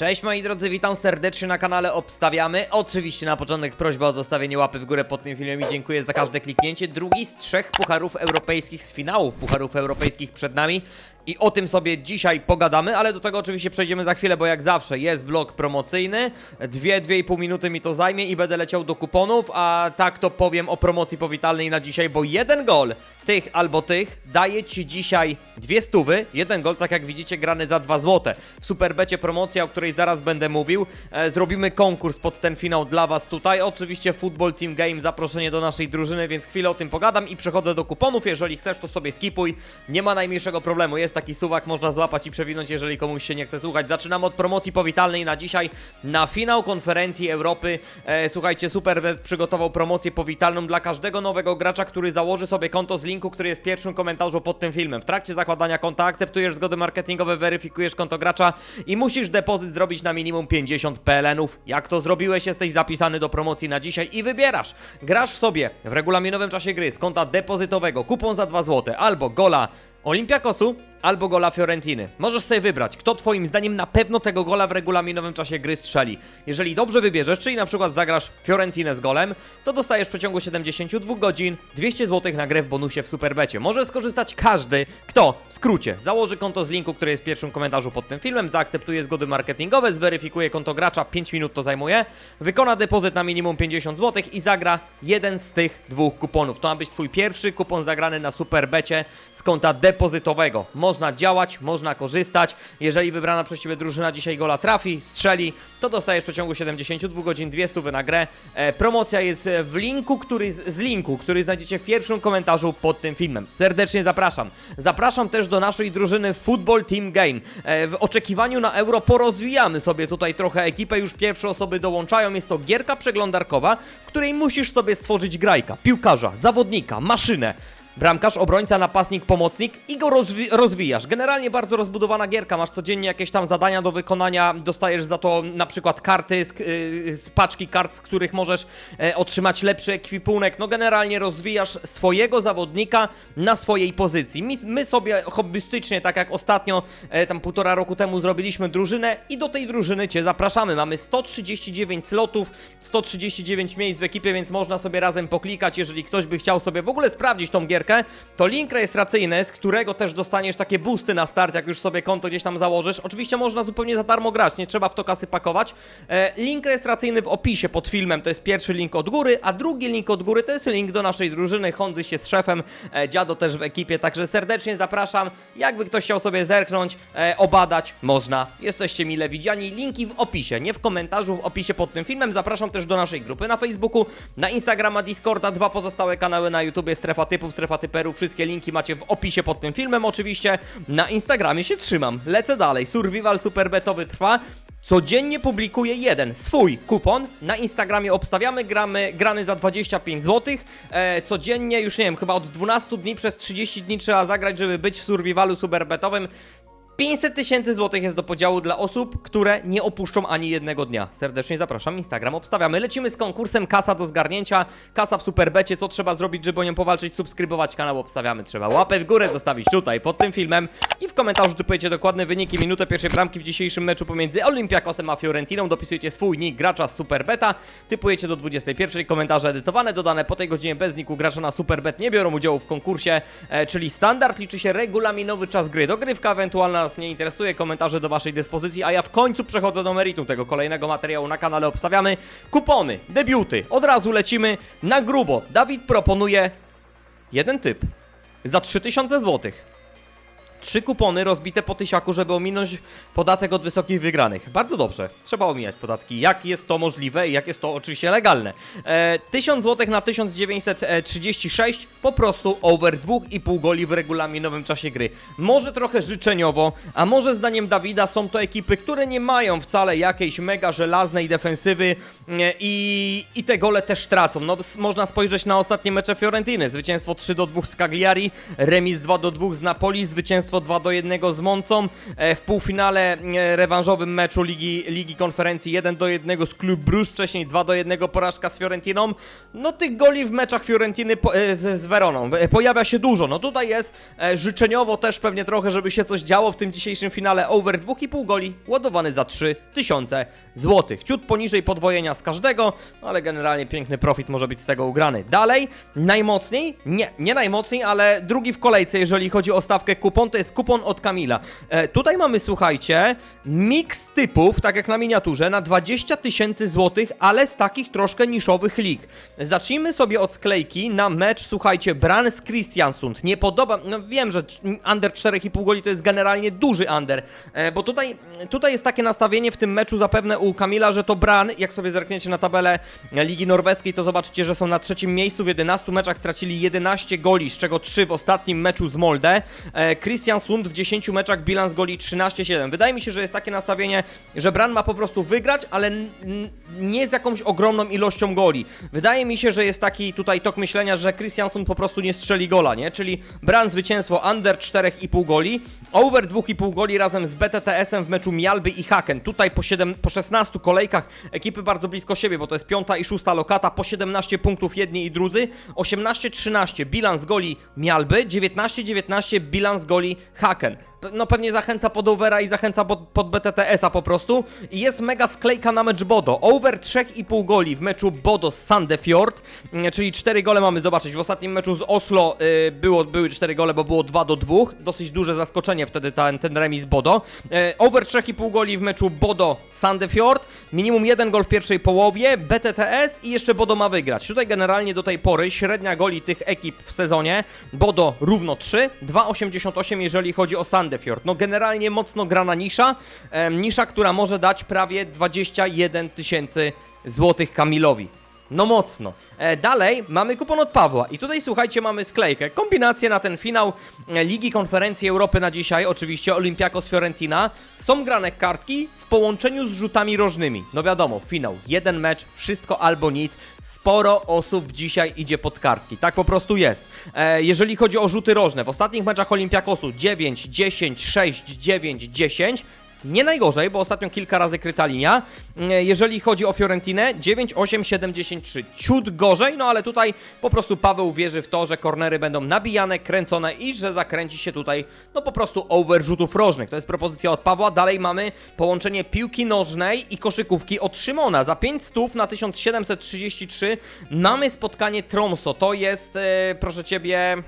Cześć moi drodzy, witam serdecznie na kanale Obstawiamy. Oczywiście na początek prośba o zostawienie łapy w górę pod tym filmem i dziękuję za każde kliknięcie. Drugi z trzech pucharów europejskich, z finałów pucharów europejskich przed nami. I o tym sobie dzisiaj pogadamy, ale do tego oczywiście przejdziemy za chwilę, bo jak zawsze jest blok promocyjny. Dwie, dwie i pół minuty mi to zajmie i będę leciał do kuponów, a tak to powiem o promocji powitalnej na dzisiaj, bo jeden gol tych albo tych daje ci dzisiaj dwie stówy. Jeden gol, tak jak widzicie, grany za dwa złote. W Superbecie promocja, o której zaraz będę mówił. E, zrobimy konkurs pod ten finał dla was tutaj. Oczywiście Football Team Game, zaproszenie do naszej drużyny, więc chwilę o tym pogadam i przechodzę do kuponów. Jeżeli chcesz, to sobie skipuj. Nie ma najmniejszego problemu. Jest taki suwak, można złapać i przewinąć, jeżeli komuś się nie chce słuchać. Zaczynamy od promocji powitalnej na dzisiaj, na finał konferencji Europy. E, słuchajcie, Superbet przygotował promocję powitalną dla każdego nowego gracza, który założy sobie konto z linku, który jest w pierwszym komentarzu pod tym filmem. W trakcie zakładania konta akceptujesz zgody marketingowe, weryfikujesz konto gracza i musisz depozyt zrobić na minimum 50 PLN-ów. Jak to zrobiłeś, jesteś zapisany do promocji na dzisiaj i wybierasz. Grasz sobie w regulaminowym czasie gry z konta depozytowego kupon za 2 zł albo gola Olympiakosu albo gola Fiorentiny. Możesz sobie wybrać, kto twoim zdaniem na pewno tego gola w regulaminowym czasie gry strzeli. Jeżeli dobrze wybierzesz, czyli na przykład zagrasz Fiorentinę z golem, to dostajesz w przeciągu 72 godzin 200 zł na grę w bonusie w Superbecie. Może skorzystać każdy, kto, w skrócie, założy konto z linku, który jest w pierwszym komentarzu pod tym filmem, zaakceptuje zgody marketingowe, zweryfikuje konto gracza, 5 minut to zajmuje, wykona depozyt na minimum 50 zł i zagra jeden z tych dwóch kuponów. To ma być twój pierwszy kupon zagrany na Superbecie z konta depozytowego. Można działać, można korzystać. Jeżeli wybrana przez Ciebie drużyna dzisiaj gola trafi, strzeli, to dostajesz w przeciągu 72 godzin 200 na grę. E, promocja jest w linku, który z, linku, który znajdziecie w pierwszym komentarzu pod tym filmem. Serdecznie zapraszam. Zapraszam też do naszej drużyny Football Team Game. E, w oczekiwaniu na Euro porozwijamy sobie tutaj trochę ekipę. Już pierwsze osoby dołączają. Jest to gierka przeglądarkowa, w której musisz sobie stworzyć grajka, piłkarza, zawodnika, maszynę. Bramkarz, obrońca, napastnik, pomocnik i go rozwi rozwijasz. Generalnie bardzo rozbudowana gierka, masz codziennie jakieś tam zadania do wykonania, dostajesz za to na przykład karty z, yy, z paczki kart, z których możesz e, otrzymać lepszy ekwipunek. No generalnie rozwijasz swojego zawodnika na swojej pozycji. My, my sobie hobbystycznie, tak jak ostatnio, e, tam półtora roku temu zrobiliśmy drużynę i do tej drużyny Cię zapraszamy. Mamy 139 slotów, 139 miejsc w ekipie, więc można sobie razem poklikać, jeżeli ktoś by chciał sobie w ogóle sprawdzić tą gierkę, to link rejestracyjny, z którego też dostaniesz takie boosty na start, jak już sobie konto gdzieś tam założysz. Oczywiście można zupełnie za darmo grać, nie trzeba w to kasy pakować. E, link rejestracyjny w opisie pod filmem to jest pierwszy link od góry, a drugi link od góry to jest link do naszej drużyny. Hondzy się z szefem, e, dziado też w ekipie, także serdecznie zapraszam. Jakby ktoś chciał sobie zerknąć, e, obadać, można. Jesteście mile widziani. Linki w opisie, nie w komentarzu, w opisie pod tym filmem. Zapraszam też do naszej grupy na Facebooku, na Instagrama, Discorda, dwa pozostałe kanały na YouTubie, Strefa Typów, Strefa Typerów. Wszystkie linki macie w opisie pod tym filmem. Oczywiście na Instagramie się trzymam. Lecę dalej. Survival superbetowy trwa. Codziennie publikuję jeden swój kupon. Na Instagramie obstawiamy, gramy, grany za 25 zł. E, codziennie, już nie wiem, chyba od 12 dni przez 30 dni trzeba zagrać, żeby być w survivalu superbetowym. 500 tysięcy złotych jest do podziału dla osób, które nie opuszczą ani jednego dnia. Serdecznie zapraszam, Instagram obstawiamy. Lecimy z konkursem Kasa do zgarnięcia. Kasa w Superbecie. Co trzeba zrobić, żeby o nią powalczyć? Subskrybować kanał obstawiamy. Trzeba łapę w górę zostawić tutaj, pod tym filmem. I w komentarzu typujecie dokładne wyniki, minutę pierwszej bramki w dzisiejszym meczu pomiędzy Olympiakosem a Fiorentiną. Dopisujecie swój nick gracza z Superbeta. Typujecie do 21. Komentarze edytowane, dodane po tej godzinie bez niku gracza na Superbet nie biorą udziału w konkursie, e, czyli standard. Liczy się regulaminowy czas gry. Dogrywka ewentualna nas nie interesuje, komentarze do waszej dyspozycji, a ja w końcu przechodzę do meritum tego kolejnego materiału na kanale obstawiamy. Kupony, debiuty, od razu lecimy na grubo. Dawid proponuje jeden typ za 3000 złotych. Trzy kupony rozbite po tysiaku, żeby ominąć podatek od wysokich wygranych. Bardzo dobrze. Trzeba omijać podatki. Jak jest to możliwe i jak jest to oczywiście legalne. E, 1000 zł na 1936, po prostu over 2,5 goli w regulaminowym czasie gry. Może trochę życzeniowo, a może zdaniem Dawida są to ekipy, które nie mają wcale jakiejś mega żelaznej defensywy e, i, i te gole też tracą. No, można spojrzeć na ostatnie mecze Fiorentiny. Zwycięstwo 3 do 2 z Cagliari, remis 2 do 2 z Napoli, zwycięstwo zwycięstwo 2 do 1 z Moncą. E, w półfinale e, rewanżowym meczu Ligi, Ligi Konferencji 1 do 1 z Klub Bruges, wcześniej 2 do 1 porażka z Fiorentiną. No tych goli w meczach Fiorentiny e, z, z Weroną pojawia się dużo. No tutaj jest życzeniowo też pewnie trochę, żeby się coś działo w tym dzisiejszym finale. Over 2,5 goli ładowany za 3000 zł. Ciut poniżej podwojenia z każdego, no ale generalnie piękny profit może być z tego ugrany. Dalej, najmocniej, nie, nie najmocniej, ale drugi w kolejce, jeżeli chodzi o stawkę kupon, to jest kupon od Kamila. E, tutaj mamy, słuchajcie, miks typów, tak jak na miniaturze, na 20 tysięcy złotych, ale z takich troszkę niszowych lig. Zacznijmy sobie od sklejki na mecz, słuchajcie, Brans Christiansund. Nie podoba, no wiem, że under 4,5 goli to jest generalnie duży under, e, bo tutaj, tutaj jest takie nastawienie w tym meczu zapewne u Kamila, że to Bran, jak sobie zerkniecie na tabelę Ligi Norweskiej, to zobaczycie, że są na trzecim miejscu, w 11 meczach stracili 11 goli, z czego 3 w ostatnim meczu z Molde. E, Christian Sund w 10 meczach bilans goli 13-7. Wydaje mi się, że jest takie nastawienie, że Bran ma po prostu wygrać, ale nie z jakąś ogromną ilością goli. Wydaje mi się, że jest taki tutaj tok myślenia, że Christian Sund po prostu nie strzeli gola, nie? Czyli Bran zwycięstwo under 4,5 goli, over 2,5 goli razem z BTTS-em w meczu Mialby i Haken. Tutaj po, 7, po 16 kolejkach ekipy bardzo blisko siebie, bo to jest piąta i szósta lokata, po 17 punktów jedni i drudzy, 18-13 bilans goli Mialby, 19-19 bilans goli Haken. No pewnie zachęca pod overa i zachęca pod, pod BTTS-a po prostu. I jest mega sklejka na mecz Bodo. Over 3,5 goli w meczu Bodo z Sandefjord, mm, czyli 4 gole mamy zobaczyć. W ostatnim meczu z Oslo y, było, były 4 gole, bo było 2 do 2. Dosyć duże zaskoczenie wtedy ten, ten remis Bodo. Y, over 3,5 goli w meczu Bodo Sandefjord. Minimum 1 gol w pierwszej połowie, BTTS i jeszcze Bodo ma wygrać. Tutaj generalnie do tej pory średnia goli tych ekip w sezonie Bodo równo 3, 2,88 jeżeli chodzi o Sandefjord. No generalnie mocno grana nisza, nisza, która może dać prawie 21 tysięcy złotych Kamilowi. No mocno. E, dalej mamy kupon od Pawła i tutaj słuchajcie mamy sklejkę. Kombinację na ten finał e, Ligi Konferencji Europy na dzisiaj, oczywiście Olympiakos Fiorentina. Są grane kartki w połączeniu z rzutami rożnymi. No wiadomo, finał, jeden mecz, wszystko albo nic. Sporo osób dzisiaj idzie pod kartki. Tak po prostu jest. E, jeżeli chodzi o rzuty rożne, w ostatnich meczach Olympiakosu 9, 10, 6, 9, 10. Nie najgorzej, bo ostatnio kilka razy kryta linia. Mm, Jeżeli chodzi o Fiorentinę, 9, 8, 7, 10, 3. Ciut gorzej, no ale tutaj po prostu Paweł wierzy w to, że kornery będą nabijane, kręcone i że zakręci się tutaj, no po prostu over rzutów rożnych. To jest propozycja od Pawła. Dalej mamy połączenie piłki nożnej i koszykówki od Szymona. Za 5 stów na 1733 mamy spotkanie Tromso. To jest, e, proszę Ciebie...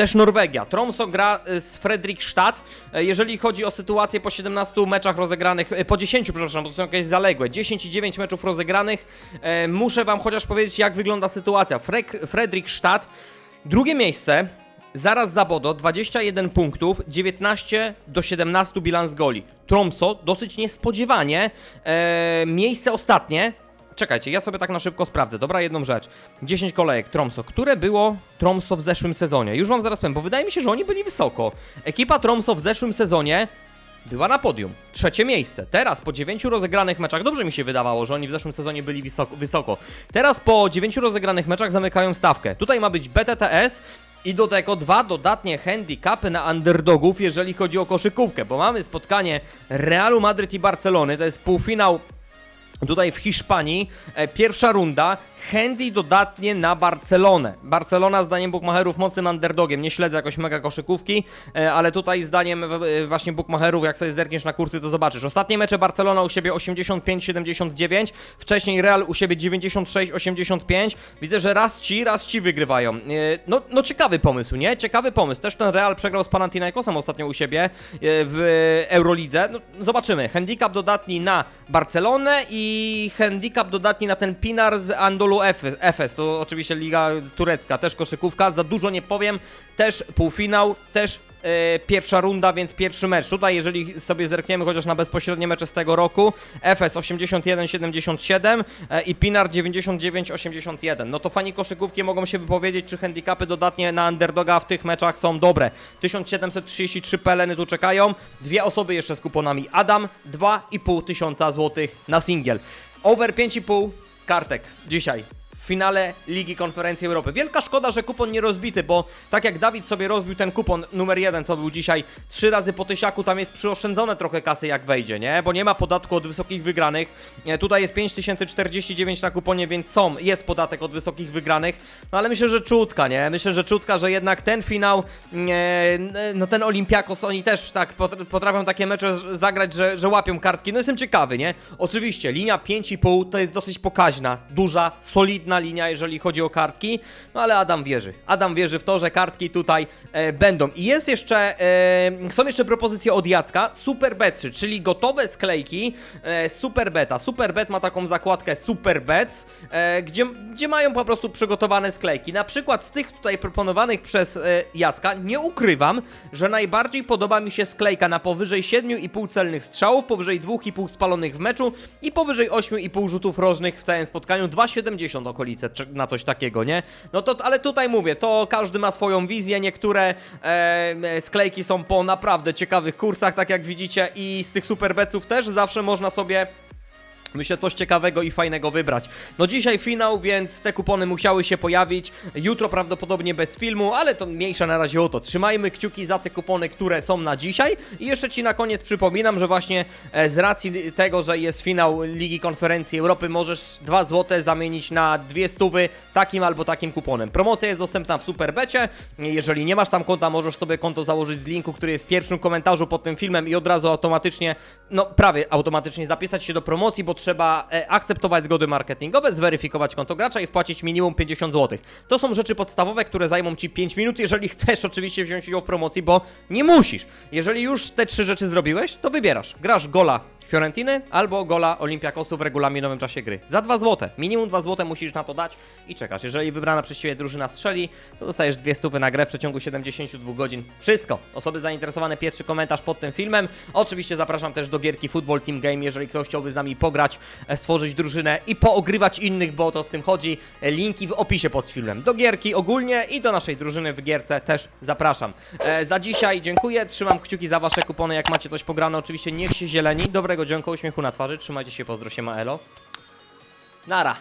Też Norwegia. Tromso gra y, z Fredrikstad. E, Jeżeli chodzi o sytuację po 17 meczach rozegranych, e, po 10, przepraszam, bo to są jakieś zaległe, 10 i 9 meczów rozegranych, e, muszę wam chociaż powiedzieć, jak wygląda sytuacja. Fredrikstad, drugie miejsce, zaraz za Bodo, 21 punktów, 19 do 17 bilans goli. Tromso, dosyć niespodziewanie, miejsce ostatnie, Czekajcie, ja sobie tak na szybko sprawdzę. Dobra, jedną rzecz. 10 kolejek Tromso. Które było Tromso w zeszłym sezonie? Już wam zaraz powiem, bo wydaje mi się, że oni byli wysoko. Ekipa Tromso w zeszłym sezonie była na podium. Trzecie miejsce. Teraz po 9 rozegranych meczach, dobrze mi się wydawało, że oni w zeszłym sezonie byli wysoko. wysoko. Teraz po 9 rozegranych meczach zamykają stawkę. Tutaj ma być BTTS i do tego dwa dodatnie handicapy na underdogów, jeżeli chodzi o koszykówkę, bo mamy spotkanie Realu Madryt i Barcelony, to jest półfinał Tutaj w Hiszpanii e, pierwsza runda, handy dodatnie na Barcelonę. Barcelona zdaniem bookmacherów mocnym underdogiem, nie śledzę jakoś mega koszykówki, e, ale tutaj zdaniem e, właśnie bookmacherów, jak sobie zerkniesz na kursy, to zobaczysz. Ostatnie mecze Barcelona u siebie 85-79, wcześniej Real u siebie 96-85. Widzę, że raz ci, raz ci wygrywają. No, no ciekawy pomysł, nie? Ciekawy pomysł. Też ten Real przegrał z Panathinaikosem ostatnio u siebie w Eurolidze. No, zobaczymy. Handicap dodatni na Barcelonę i handicap dodatni na ten Pinar z Andolu Efes. Efes. To oczywiście liga turecka, też koszykówka. Za dużo nie powiem. Też półfinał, też pierwsza runda, więc pierwszy mecz. Tutaj, jeżeli sobie zerkniemy chociaż na bezpośrednie mecze z tego roku, FS 81-77 e, i Pinar 99-81. No to fani koszykówki mogą się wypowiedzieć, czy handicapy dodatnie na underdoga w tych meczach są dobre. 1733 peleny tu czekają. Dwie osoby jeszcze z kuponami. Adam 2,5 tysiąca złotych na singiel. Over 5,5 kartek dzisiaj w finale Ligi Konferencji Europy. Wielka szkoda, że kupon nie rozbity, bo tak jak Dawid sobie rozbił ten kupon numer jeden, co był dzisiaj trzy razy po tysiaku, tam jest przyoszczędzone trochę kasy jak wejdzie, nie? Bo nie ma podatku od wysokich wygranych. E, Tutaj jest 5049 na kuponie, więc są, jest podatek od wysokich wygranych. No ale myślę, że czutka, nie? Myślę, że czutka, że jednak ten finał, e, no ten Olimpiakos, oni też tak pot- potrafią takie mecze zagrać, że, że łapią kartki. No jestem ciekawy, nie? Oczywiście, linia 5,5 to jest dosyć pokaźna, duża, solidna linia, jeżeli chodzi o kartki. No ale Adam wierzy. Adam wierzy w to, że kartki tutaj e, będą. I jest jeszcze, e, są jeszcze propozycje od Jacka, Super Betsy, czyli gotowe sklejki e, Super Beta. Super Bet ma taką zakładkę Super Bets, e, gdzie, gdzie mają po prostu przygotowane sklejki. Na przykład z tych tutaj proponowanych przez e, Jacka, nie ukrywam, że najbardziej podoba mi się sklejka na powyżej 7,5 celnych strzałów, powyżej 2,5 spalonych w meczu i powyżej 8,5 rzutów rożnych w całym spotkaniu, 2,70 okolice na coś takiego, nie? No to, ale tutaj mówię, to każdy ma swoją wizję, niektóre e, sklejki są po naprawdę ciekawych kursach, tak jak widzicie i z tych superbeców też zawsze można sobie Myślę, coś ciekawego i fajnego wybrać. No dzisiaj finał, więc te kupony musiały się pojawić. Jutro prawdopodobnie bez filmu, ale to mniejsza na razie o to. Trzymajmy kciuki za te kupony, które są na dzisiaj. I jeszcze Ci na koniec przypominam, że właśnie e, z racji tego, że jest finał Ligi Konferencji Europy, możesz 2 zł zamienić na dwie stówy takim albo takim kuponem. Promocja jest dostępna w Superbecie. Jeżeli nie masz tam konta, możesz sobie konto założyć z linku, który jest w pierwszym komentarzu pod tym filmem i od razu automatycznie, no prawie automatycznie zapisać się do promocji, bo trzeba e, akceptować zgody marketingowe, zweryfikować konto gracza i wpłacić minimum 50 zł. To są rzeczy podstawowe, które zajmą Ci 5 minut, jeżeli chcesz oczywiście wziąć udział w promocji, bo nie musisz. Jeżeli już te trzy rzeczy zrobiłeś, to wybierasz. Grasz gola Fiorentiny albo gola Olimpiakosu w regulaminowym czasie gry. Za 2 zł. Minimum 2 zł musisz na to dać i czekasz. Jeżeli wybrana przez Ciebie drużyna strzeli, to dostajesz dwie stówy na grę w przeciągu 72 godzin. Wszystko. Osoby zainteresowane, pierwszy komentarz pod tym filmem. Oczywiście zapraszam też do gierki Football Team Game, jeżeli ktoś chciałby z nami pograć, e, stworzyć drużynę i poogrywać innych, bo o to w tym chodzi. E, Linki w opisie pod filmem. Do gierki ogólnie i do naszej drużyny w gierce też zapraszam. E, za dzisiaj dziękuję, trzymam kciuki za Wasze kupony, jak macie coś pograne, oczywiście niech się zieleni. Dobrego dzięku, uśmiechu na twarzy, trzymajcie się, pozdro się, Maelo. Nara.